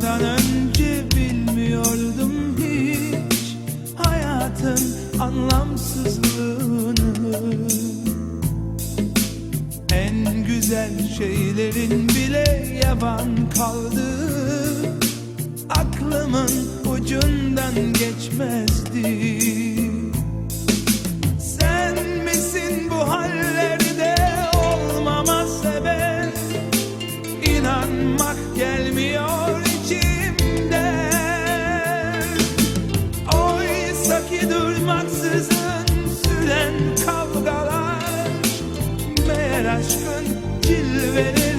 Tanımadan önce bilmiyordum hiç Hayatın anlamsızlığını. En güzel şeylerin bile yavan kaldı. Aklımın ucundan geçmezdi. Sen misin bu hallerde olmama sebep? İnanmak ki durmaksızın süren kavgalar. Meğer aşkın cilveli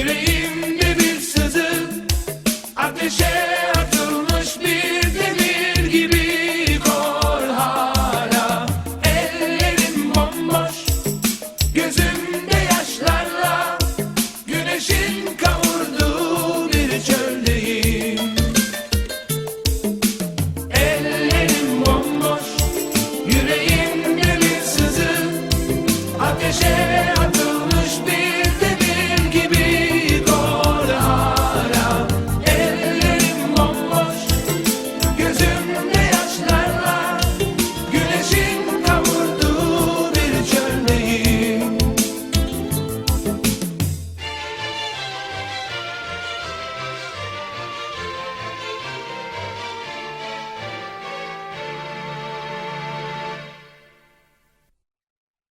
City.